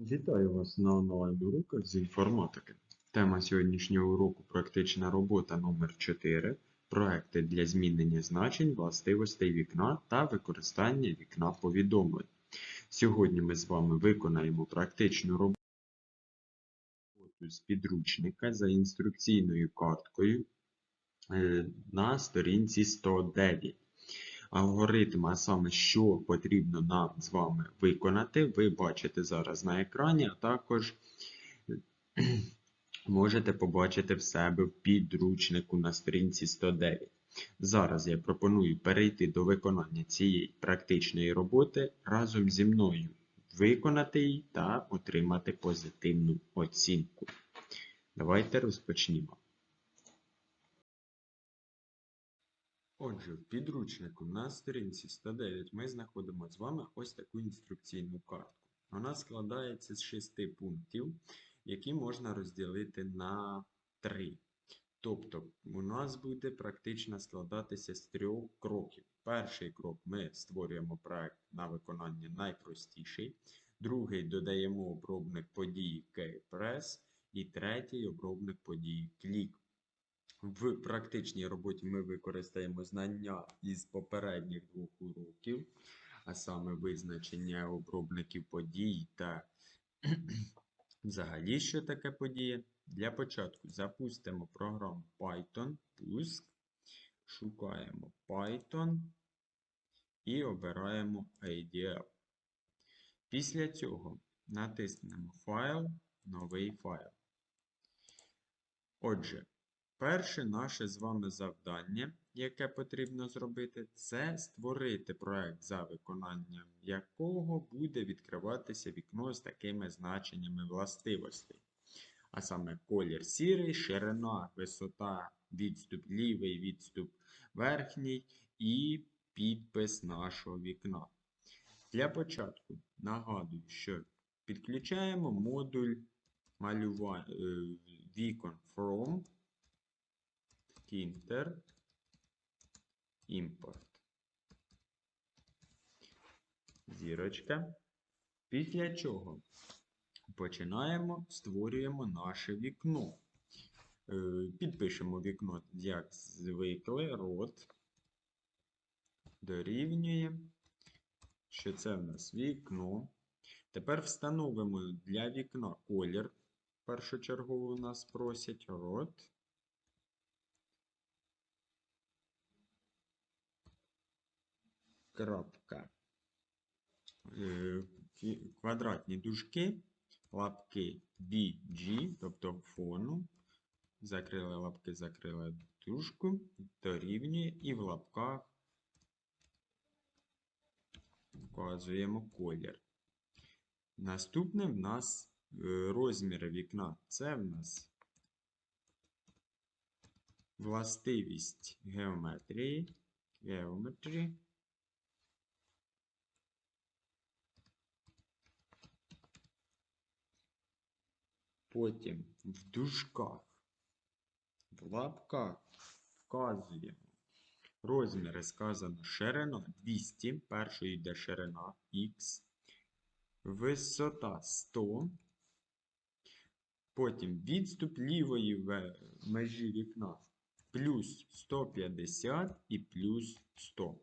Вітаю вас на онлайн-уроках з інформатики. Тема сьогоднішнього уроку практична робота номер 4 Проекти для змінення значень властивостей вікна та використання вікна повідомлень. Сьогодні ми з вами виконаємо практичну роботу з підручника за інструкційною карткою е, на сторінці 109. Алгоритм, а саме, що потрібно нам з вами виконати, ви бачите зараз на екрані, а також можете побачити в себе в підручнику на сторінці 109. Зараз я пропоную перейти до виконання цієї практичної роботи разом зі мною, виконати її та отримати позитивну оцінку. Давайте розпочнімо. Отже, в підручнику на сторінці 109 ми знаходимо з вами ось таку інструкційну картку. Вона складається з шести пунктів, які можна розділити на три. Тобто, у нас буде практично складатися з трьох кроків. Перший крок ми створюємо проект на виконання найпростіший. Другий додаємо обробник події KPress. І третій обробник події Click. В практичній роботі ми використаємо знання із попередніх двох уроків, а саме визначення обробників подій та взагалі, що таке подія. Для початку запустимо програму Python, пуск, шукаємо Python і обираємо ADL. Після цього натиснемо Файл, новий файл. Отже, Перше наше з вами завдання, яке потрібно зробити, це створити проект, за виконанням якого буде відкриватися вікно з такими значеннями властивостей. А саме колір сірий, ширина, висота, відступ лівий, відступ верхній і підпис нашого вікна. Для початку нагадую, що підключаємо модуль малювання вікон From. Thinter Import. Зірочка. Після чого починаємо, створюємо наше вікно. Підпишемо вікно, як звикли, рот дорівнює, що це в нас вікно. Тепер встановимо для вікна колір. Першочергово у нас просять рот. Крапка, квадратні дужки, лапки BG, тобто фону. Закрили лапки, закрили дужку, дорівнює і в лапках вказуємо колір. Наступне в нас розміри вікна. Це в нас властивість геометрії. Geometry. Потім в дужках, в лапках вказуємо. Розміри сказано ширина 200, першою йде ширина Х, висота 100. Потім відступ лівої межі вікна плюс 150 і плюс 100.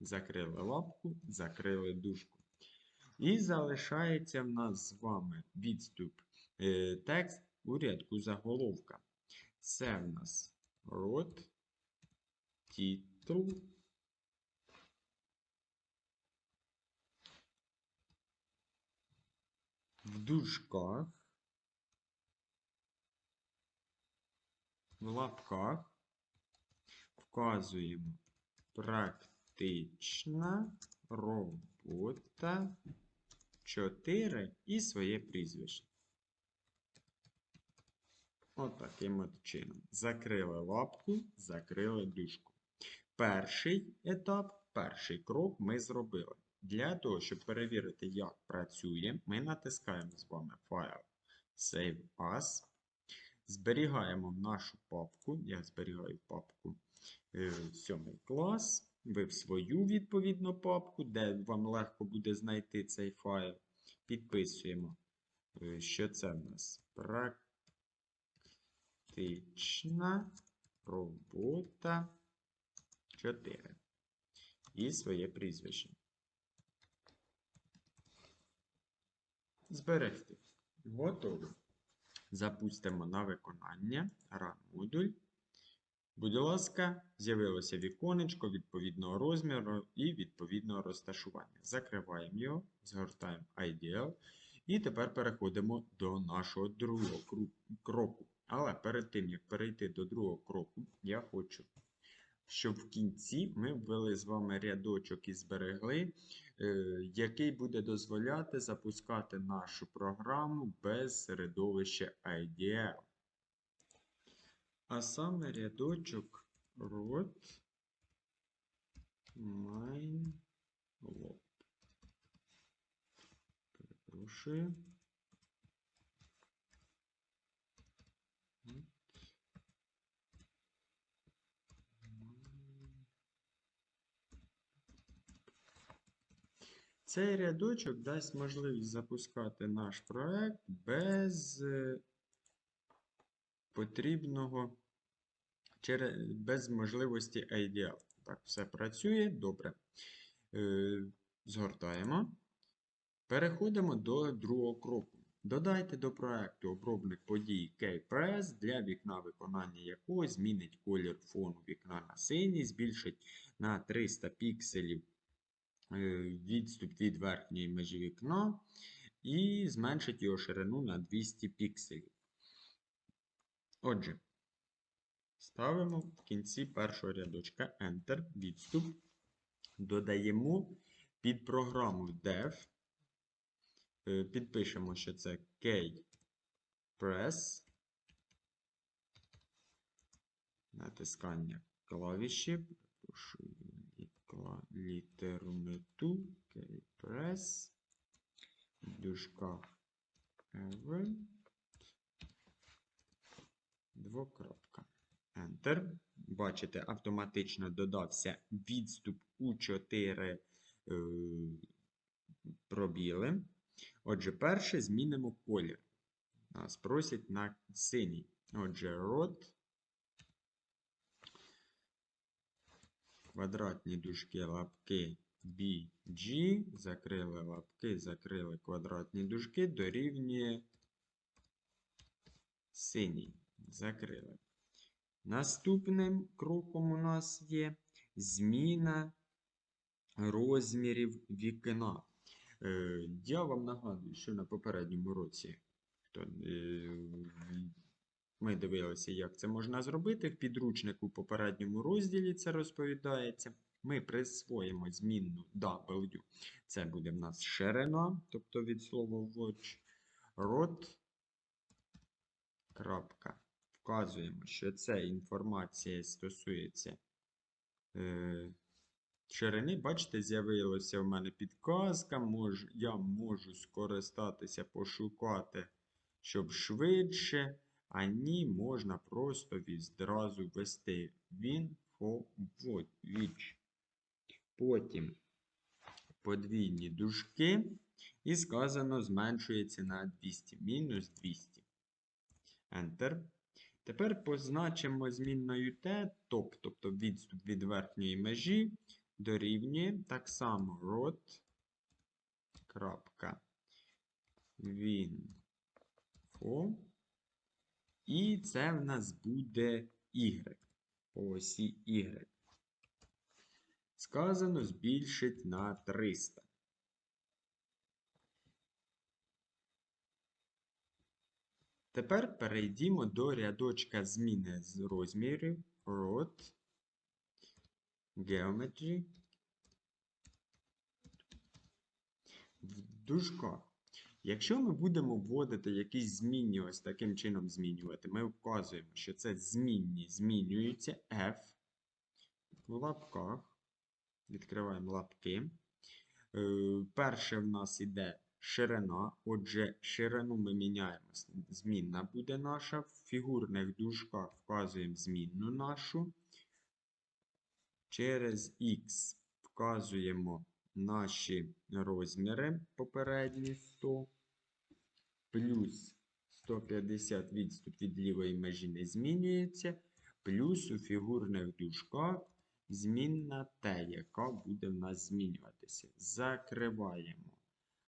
Закрили лапку, закрили дужку. І залишається в нас з вами відступ текст у рядку заголовка. Це в нас рот, титул. В дужках, в лапках вказуємо практична робота 4 і своє прізвище. От таким от чином. Закрили лапку, закрили дужку. Перший етап, перший крок ми зробили. Для того, щоб перевірити, як працює, ми натискаємо з вами файл Save As. Зберігаємо нашу папку. Я зберігаю папку 7 е, клас. Ви в свою відповідну папку, де вам легко буде знайти цей файл. Підписуємо е, що це в нас практична робота 4. І своє прізвище. Зберегти. Готово. Запустимо на виконання Run модуль. Будь ласка, з'явилося віконечко відповідного розміру і відповідного розташування. Закриваємо його, згортаємо IDL. І тепер переходимо до нашого другого кроку. Але перед тим, як перейти до другого кроку, я хочу, щоб в кінці ми ввели з вами рядочок і зберегли, е, який буде дозволяти запускати нашу програму без середовища IDL. А саме рядочок rot main lob. Перепрошую. Цей рядочок дасть можливість запускати наш проект без е, потрібного без можливості IDL. Так, все працює добре. Е, згортаємо. Переходимо до другого кроку. Додайте до проекту обробник подій KPress, для вікна виконання якого змінить колір фону вікна на синій, збільшить на 300 пікселів відступ від верхньої межі вікна і зменшить його ширину на 200 пікселів. Отже, ставимо в кінці першого рядочка Enter, відступ. Додаємо під програму dev. е, Підпишемо, що це K-Press. Натискання клавіші. Літла- літеру не ту. K-Press. В дужках Event. Двокрапка. Enter. Бачите, автоматично додався відступ у 4 е, пробіли. Отже, перше змінимо колір. Нас просять на синій. Отже, рот. Квадратні дужки лапки BG. Закрили лапки, закрили квадратні дужки, дорівнює синій. Закрили. Наступним кроком у нас є зміна розмірів вікна. Е, Я вам нагадую, що на попередньому році е, ми дивилися, як це можна зробити. В підручнику в попередньому розділі це розповідається. Ми присвоїмо змінну W. Це буде в нас ширина, тобто від слова watch, рот, крапка. Вказуємо, що ця інформація стосується е, ширини. Бачите, з'явилася в мене підказка. Мож, я можу скористатися, пошукати, щоб швидше. А ні, можна просто відразу ввести він віч. Потім подвійні дужки. І сказано, зменшується на 200. Мінус 200. Enter. Тепер позначимо змінною t, топ, тобто відступ від верхньої межі, дорівнює так само rot. крапка, Winfo. І це в нас буде y. По осі y. Сказано збільшить на 300. Тепер перейдімо до рядочка зміни з розмірів rot geometry в дужках. Якщо ми будемо вводити якісь змінні, ось таким чином змінювати, ми вказуємо, що це змінні змінюються F в лапках. Відкриваємо лапки. Е, Перше в нас іде ширина. Отже, ширину ми міняємо. Змінна буде наша. В фігурних дужках вказуємо змінну нашу. Через X вказуємо наші розміри попередні 100. плюс 150 відступ від лівої межі не змінюється, плюс у фігурних дужках змінна Т, яка буде в нас змінюватися. Закриваємо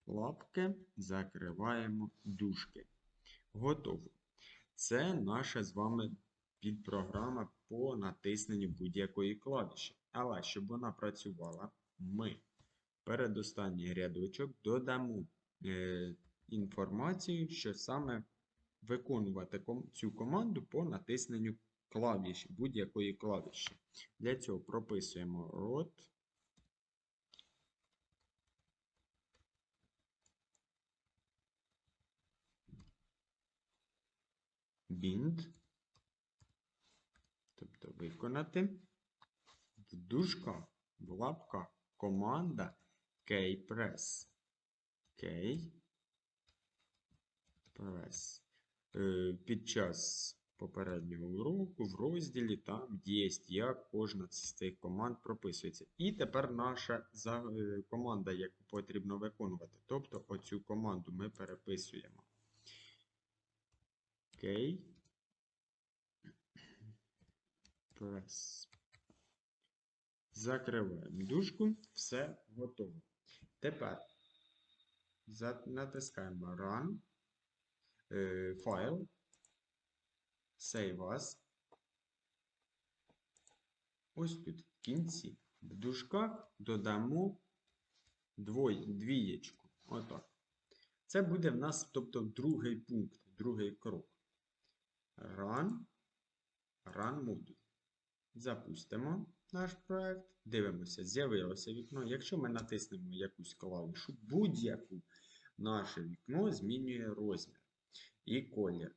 лапки, закриваємо дужки. Готово. Це наша з вами підпрограма по натисненню будь-якої клавіші. Але щоб вона працювала, ми передостанній рядочок додамо е, інформацію, що саме виконувати ком- цю команду по натисненню клавіші, будь-якої клавіші. Для цього прописуємо рот. Bind. Тобто виконати в в лапках команда kpress. kpress. Е, Під час попереднього уроку в розділі там є, як кожна з цих команд прописується. І тепер наша е, команда, яку потрібно виконувати. Тобто оцю команду ми переписуємо. Окей. Прес. Закриваємо дужку. Все готово. Тепер натискаємо Run. е, Файл. Save as. Ось тут в кінці в дужках додамо двоє, двієчку. Отак. Це буде в нас, тобто, другий пункт, другий крок. Run. Run модуль. Запустимо наш проект. Дивимося, з'явилося вікно. Якщо ми натиснемо якусь клавішу, будь-яку наше вікно змінює розмір і колір.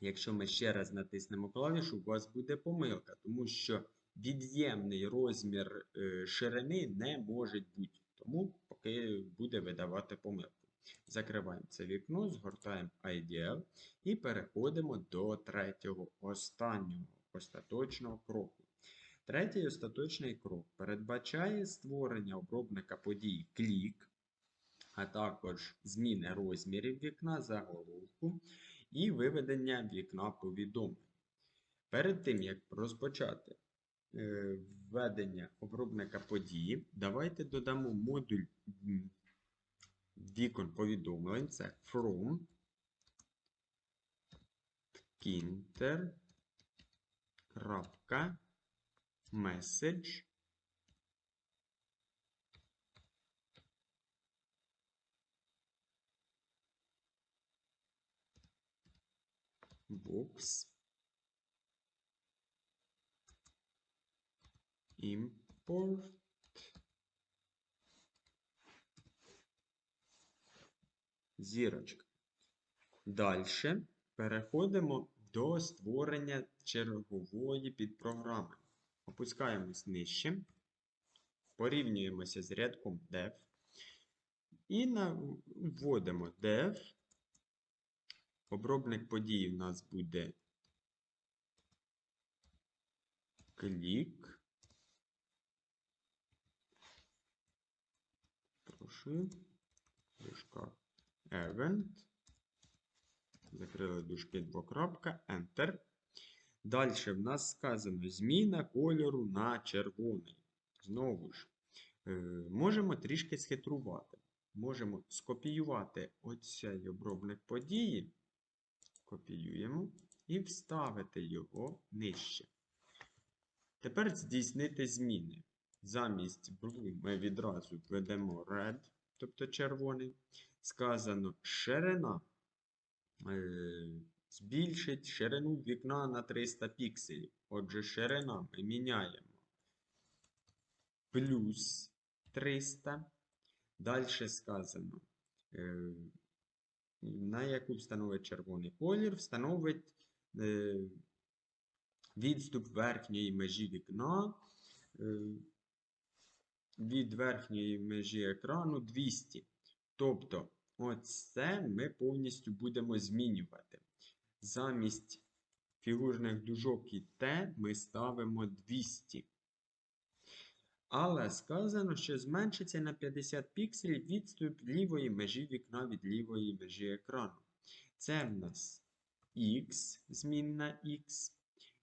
Якщо ми ще раз натиснемо клавішу, у вас буде помилка, тому що від'ємний розмір е, ширини не може бути. Тому поки буде видавати помилку. Закриваємо це вікно, згортаємо IDL і переходимо до третього, останнього остаточного кроку. Третій остаточний крок передбачає створення обробника подій клік, а також зміни розмірів вікна заголовку і виведення вікна повідомлень. Перед тим, як розпочати е, введення обробника події, давайте додамо модуль вікон повідомлень. Це from Kinter. Message. Box. Import. Зірочка. Далі переходимо до створення чергової підпрограми. Опускаємось нижче, порівнюємося з рядком def і вводимо def. Обробник подій у нас буде клік. Прошу. Дужка event. Закрили дужки двокрапка, Enter. Далі в нас сказано зміна кольору на червоний. Знову ж, е, можемо трішки схитрувати. Можемо скопіювати оцей обробник події. Копіюємо і вставити його нижче. Тепер здійснити зміни. Замість blue ми відразу введемо red, тобто червоний. Сказано ширина. Збільшить ширину вікна на 300 пікселів. Отже, ширина ми міняємо плюс 300. Далі сказано, е, на яку встановить червоний колір, встановить е, відступ верхньої межі вікна е, від верхньої межі екрану 200. Тобто, оце ми повністю будемо змінювати. Замість фігурних дужок і Т ми ставимо 200. Але сказано, що зменшиться на 50 пікселів відступ лівої межі вікна від лівої межі екрану. Це в нас x, змінна x.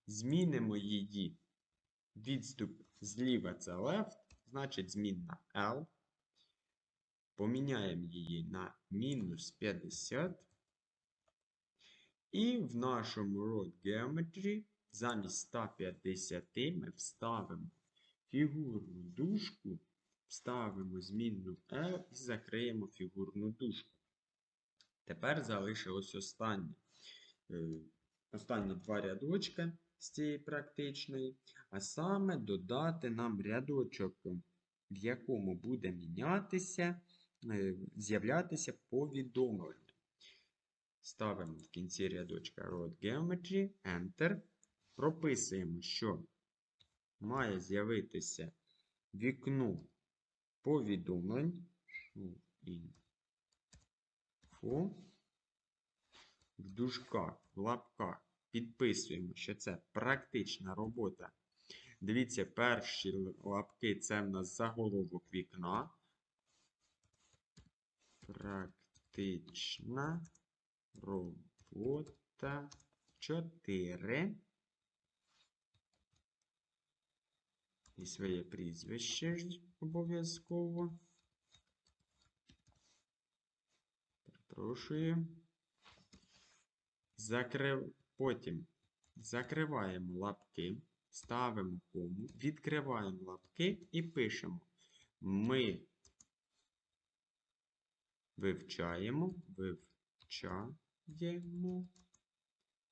Змінимо її відступ зліва це left, значить змінна L. Поміняємо її на мінус 50. І в нашому road geometry замість 150 ми вставимо фігурну дужку, вставимо змінну L і закриємо фігурну дужку. Тепер залишилось останнє. Е, Останні два рядочки з цієї практичної, а саме додати нам рядочок, в якому буде мінятися, е, з'являтися повідомлення. Ставимо в кінці рядочка Road Geometry, Enter. Прописуємо, що має з'явитися вікно повідомлень. Info. В дужках, в лапках підписуємо, що це практична робота. Дивіться, перші лапки це в нас заголовок вікна. Практична робота 4. І своє прізвище обов'язково. Перепрошую. Закрив... Потім закриваємо лапки, ставимо кому, відкриваємо лапки і пишемо. Ми вивчаємо, вивчаємо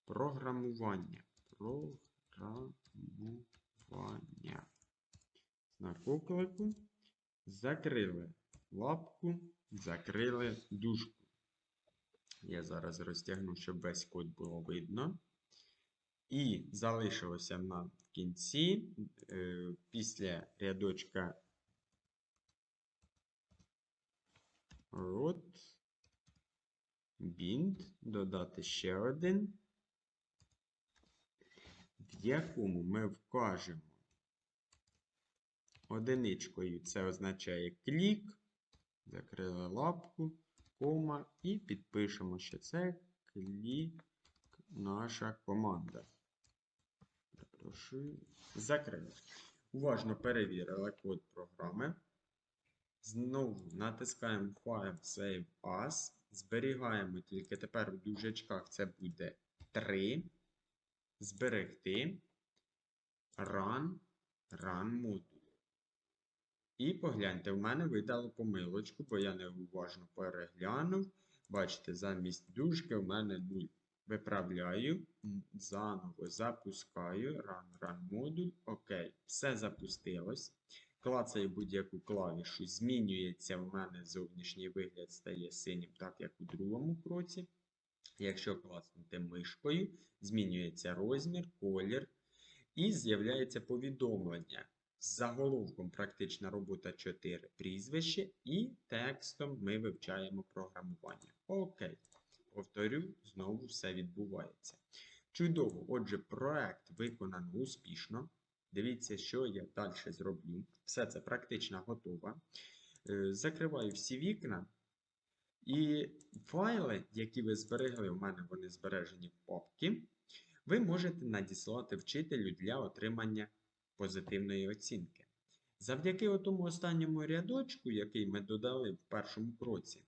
програмування. Програмування. Знак оклику. Закрили лапку, закрили дужку. Я зараз розтягну, щоб весь код було видно. І залишилося нам в кінці, е, після рядочка rot, bind, додати ще один, в якому ми вкажемо одиничкою, це означає клік, закрили лапку кома, і підпишемо, що це клік наша команда. Прошу. Закрили. Уважно перевірили код програми. Знову натискаємо File Save As. Зберігаємо тільки тепер в дужечках це буде 3. Зберегти. Run. Run модуль. І погляньте, в мене видало помилочку, бо я неуважно переглянув. Бачите, замість дужки в мене 0. Виправляю, заново запускаю. Run, run модуль. Окей, все запустилось. Клацаю будь-яку клавішу, змінюється в мене зовнішній вигляд стає синім, так як у другому кроці. Якщо класнути мишкою, змінюється розмір, колір. І з'являється повідомлення з заголовком практична робота 4 прізвище і текстом ми вивчаємо програмування. Окей. Повторю, знову все відбувається. Чудово! Отже, проект виконано успішно. Дивіться, що я далі зроблю. Все це практично готово. Е, Закриваю всі вікна. І файли, які ви зберегли, у мене вони збережені в папці, ви можете надіслати вчителю для отримання позитивної оцінки. Завдяки тому останньому рядочку, який ми додали в першому кроці,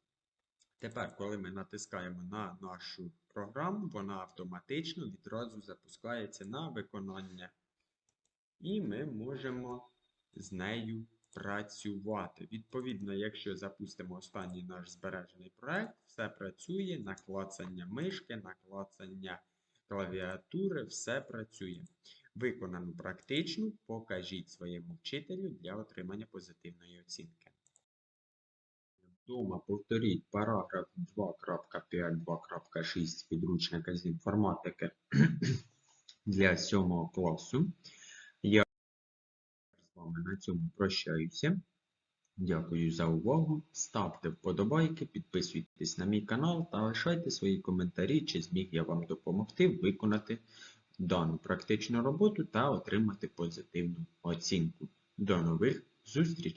тепер, коли ми натискаємо на нашу програму, вона автоматично відразу запускається на виконання. І ми можемо з нею працювати. Відповідно, якщо запустимо останній наш збережений проект, все працює, наклацання мишки, наклацання клавіатури, все працює. Виконану практичну покажіть своєму вчителю для отримання позитивної оцінки. Вдома повторіть параграф 2.5.2.6 підручника з інформатики для 7 класу. Вами на цьому прощаюся. Дякую за увагу. Ставте вподобайки, підписуйтесь на мій канал та лишайте свої коментарі, чи зміг я вам допомогти виконати дану практичну роботу та отримати позитивну оцінку. До нових зустрічей!